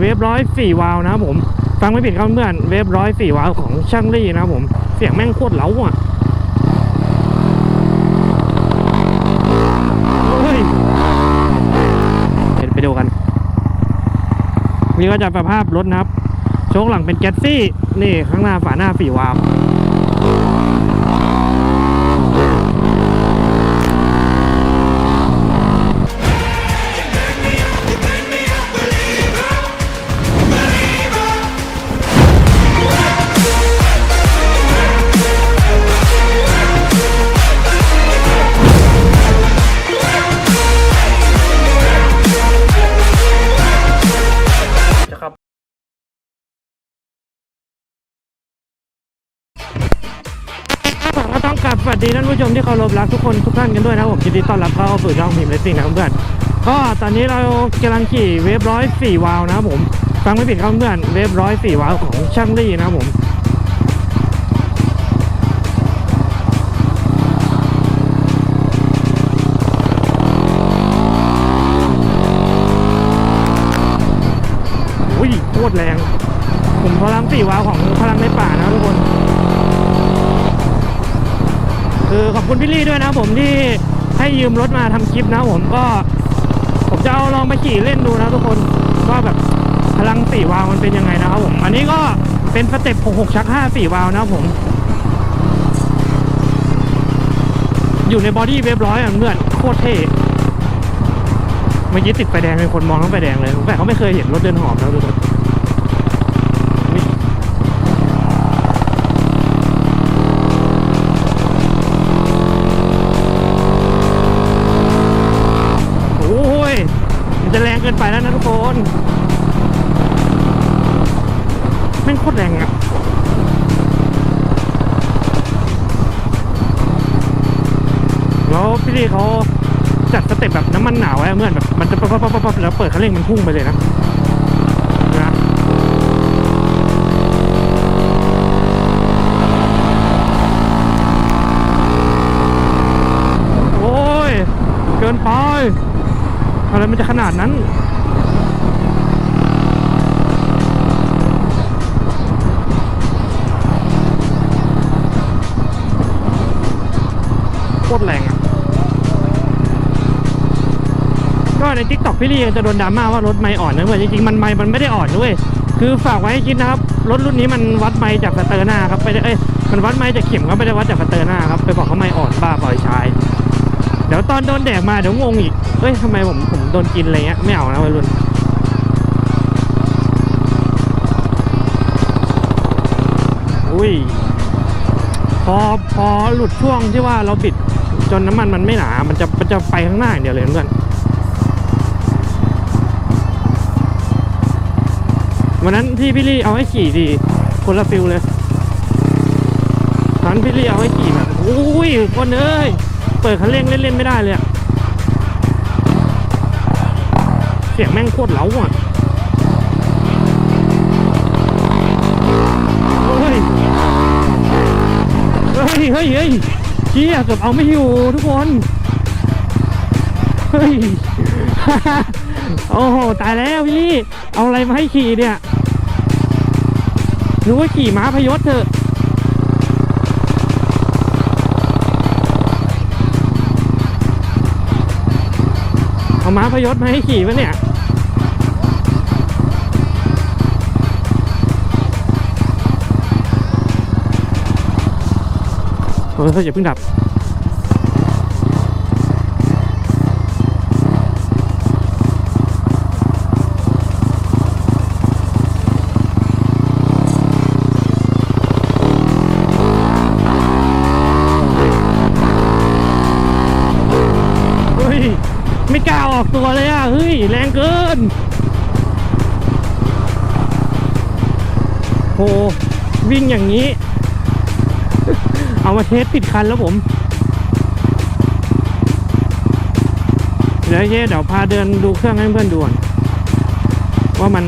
เวฟร้อยสี่วาล์วนะผม ฟังไม่ผิดครับเพื่อนเวฟร้อยสี่วาล์วของช่างลี่นะผม เสียงแม่งโคตรเล้าอะเไปดูกัน นี่ก็จะประภาพรถนะครับ โชคหลังเป็นแก๊สซี่ นี่ข้างหน้าฝาหน้าสี่วาล์ ดีท่านผู้ชมที่เคารพรักทุกคนทุกท่านกันด้วยนะผมยินดีต้อนรับเข้าสู่ช่องพิมพ์เลสซิ่งนะครับเพื่อนก็ตอนนี้เรากำลังขี่เวฟร้อยสี่วาล์วนะครับผมฟังไม่ผิดครับเพื่อนเวฟร้อยสี่วาล์วของช่างลี่นะครับผมอุ้ยโคตรแรง ผมพลังสี่วาล์วของพลังในป่านะทุกคน คือขอบคุณพี่ลี่ด้วยนะผมที่ให้ยืมรถมาทำคลิปนะผมก็ ผมจะเอาลองไปขี่เล่นดูนะทุกคนว่าแบบพลังสี่วาล์วมันเป็นยังไงนะครับผมอันนี้ก็เป็นสเต็ป66ชัก5 4วาล์วนะครับผม อยู่ในบอดี้เว็บร้อยอะเพื่อนโคตรเท่เมื่อกี้ติดไฟแดงเป็นคนมองทั้งไฟแดงเลยแต่เขาไม่เคยเห็นรถเดินหอบนะทุกคน เขาจัดสเต็ปแบบน้ำมันหนาวไว้เมื่อนแบบมันจะปั๊บปั๊บปั๊บปั๊บแล้วเปิดคันเร่งมันพุ่งไปเลยนะนะโอ้ย เกินไปอะไรมันจะขนาดนั้น ก็ในทิกตอกพี่ลี่จะโดนดราม่าว่ารถไม่อ่อนนะเว้ยจริงๆมันไม่มันไม่ได้อ่อนด้วยคือฝากไว้ให้คิดนะครับรถรุ่นนี้มันวัดไม่จากสเตอร์หน้าครับไม่ได้เอ้ยมันวัดไม่จากเข็มครับไม่ได้วัดจากสเตอร์หน้าครับไปบอกเขาไม่อ่อนบ้าปล่อยชายเดี๋ยวตอนโดนแดกมาเดี๋ยวงงอีกเฮ้ยทำไมผมผมโดนกินอะไรเงี้ยไม่เอานะวัยรุ่นอุ้ยพอพอหลุดช่วงที่ว่าเราบิดจนน้ำมันมันไม่หนา มันจะมันจะไปข้างหน้าอย่างเดียวเลยเพื่อน วันนั้นที่พี่ลี่เอาให้ขี่ดี คนละฟิลเลยตอนพี่ลี่เอาให้ขี่แบบอุ้ยคนเอ้ย เปิดคันเร่งเล่นๆไม่ได้เลยอะเสียงแม่งโคตรเล้าอะเฮ้ย เฮ้ยเฮ้ยเฮ้ยเชี่ยเกือบเอาไม่อยู่ทุกคน เฮ้ย โอ้โห ตายแล้วพี่ลี่ เอาอะไรมาให้ขี่เนี่ยรู้ว่าขี่ม้าพยศเถอะเอาม้าพยศมาให้ขี่ปะเนี่ยเอออย่าเพิ่งดับ ตัวเลยอะ เฮ้ย แรงเกิน โห วิ่งอย่างนี้ เอามาเทสปิดคันแล้วผม เดี๋ยวเย่เดี๋ยวพาเดินดูเครื่องให้เพื่อนดูว่ามัน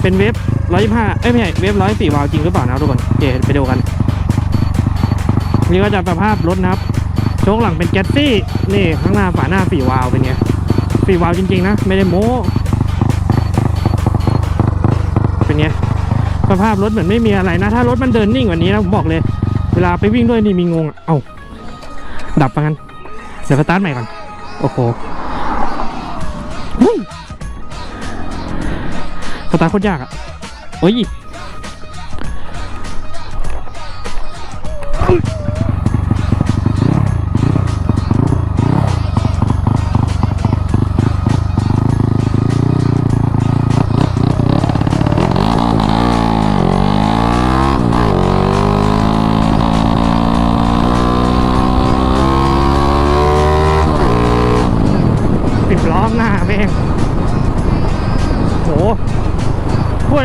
เป็นเวฟร้อยห้าเอ้ยไม่ใช่เวฟร้อยสี่วาล์วจริงหรือเปล่านะทุกคนโอเคไปดูกัน นี่ก็จะประภาพรถนะครับ โชคหลังเป็นแก๊สซี่ นี่ข้างหน้าฝาหน้าสี่วาล์วเป็นไง สี่วาวจริง ๆ นะ ไม่ได้โม้เป็นไงสภาพรถเหมือนไม่มีอะไรนะ ถ้ารถมันเดินนิ่งกว่านี้นะผมบอกเลย เวลาไปวิ่งด้วยนี่มีงงอะเอ้าดับไปกันเดี๋ยวสตาร์ทใหม่ก่อน โอ้โหสตาร์ทโคตรยากอะโอ้ย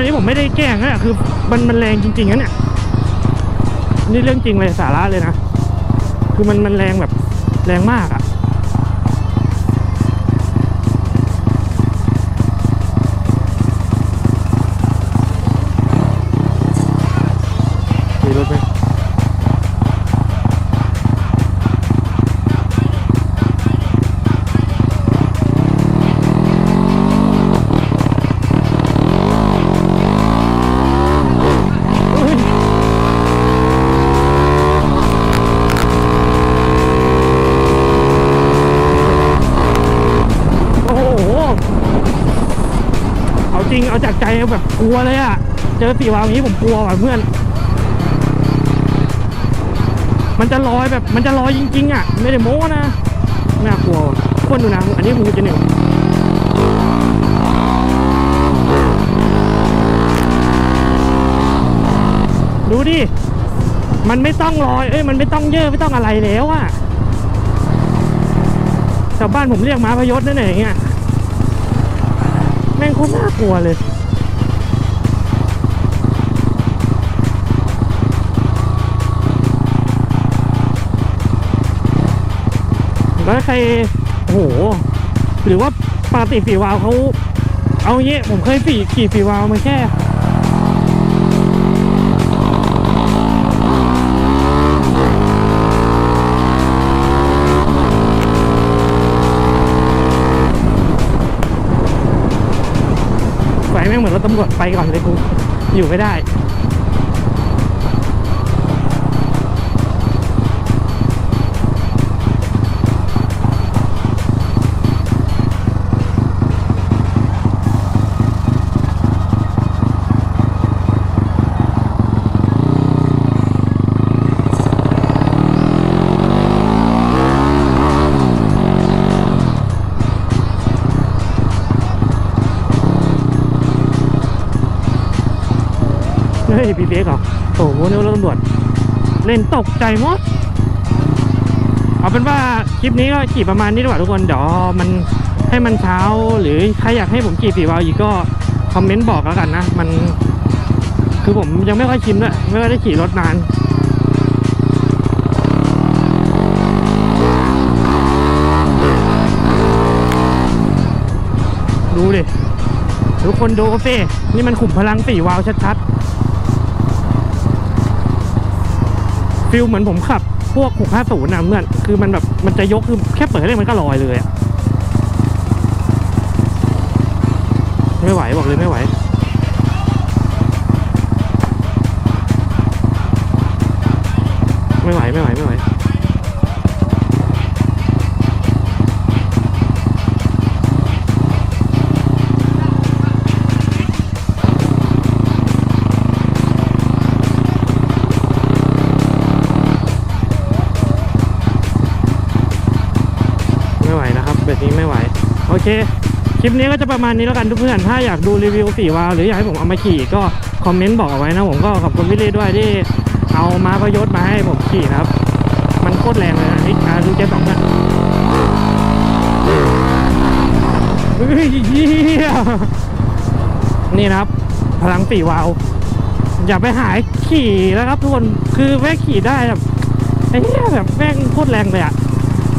นนี้ผมไม่ได้แกล้งนะคือมันมันแรงจริงๆนะเนี่ยนี่เรื่องจริงเลยสาระเลยนะ คือมันมันแรงแบบแรงมากอะ่ ริงเอาจากใจแบบกลัวเลยอะเจอสีวาวอย่างนี้ผมกลัวว่ะเพื่อน มันจะลอยแบบมันจะลอยจริง ๆอะไม่ได้โม้นะน่ากลัวคนดูนะอันนี้มูจะหนึ่งดูดิ มันไม่ต้องลอย เอ้ย มันไม่ต้องเยอะ ไม่ต้องอะไรแล้วอะชาวบ้านผมเรียกม้าพยศนั่นเองเงี้ยแม่งโคตรน่ากลัวเลยแล้วใครโอ้โห หรือว่าปาติฝีวาวเขาเอางี้ผมเคยฝีขี่ฝีวาวมาแค่ ตำรวจไปก่อนเลยกูอยู่ไม่ได้ เฮ้ยพี่เบกเหรอโอ้โหนี่รถตำรวจเล่นตกใจหมดเอาเป็นว่าคลิปนี้ก็ขี่ประมาณนี้ดีกว่าทุกคนเดี๋ยวมันให้มันเช้าหรือใครอยากให้ผมขี่สีวาวอีกก็คอมเมนต์บอกแล้วกันนะมัน คือผมยังไม่ค่อยชินด้วยไม่ค่อยได้ขี่รถนานดูดิทุกคนดูเฟ่นี่มันขุมพลังสี่วาวชัดๆ ฟิลเหมือนผมขับ พวก 650นะเพื่อนคือมันแบบมันจะยกคือแค่เปิดให้มันก็ลอยเลยอะไม่ไหวบอกเลยไม่ไหวไม่ไหว เค คลิปนี้ก็จะประมาณนี้แล้วกันทุกเพื่อน ถ้าอยากดูรีวิวสี่วาวหรืออยากให้ผมเอามาขี่ก็คอมเมนต์บอกเอาไว้นะ ผมก็ขอบคุณพี่เล่ด้วยที่เอาม้าพยศมาให้ผมขี่นะครับ มันโคตรแรงเลยนะนี่อ่าดูเจ๊สองกันเฮ้ยเหี้ยนี่นะครับ พลังสี่วาว อย่าไปหายขี่แล้วครับทุกคน คือแม่ขี่ได้แบบไอ้เหี้ยแบบแม่งโคตรแรงเลยอะ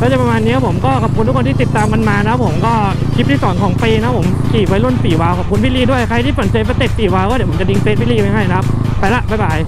ก็จะประมาณนี้ผมก็ขอบคุณทุกคนที่ติดตามกันมานะผมก็คลิปที่สองของปีนะผมขี่ไว้รุ่นปีวาวขอบคุณพี่ลีด้วยใครที่สนใจสเต็ปปีวาวก็เดี๋ยวผมจะดิงเฟซพี่ลีไว้ให้นะครับ ไปละบ๊ายบาย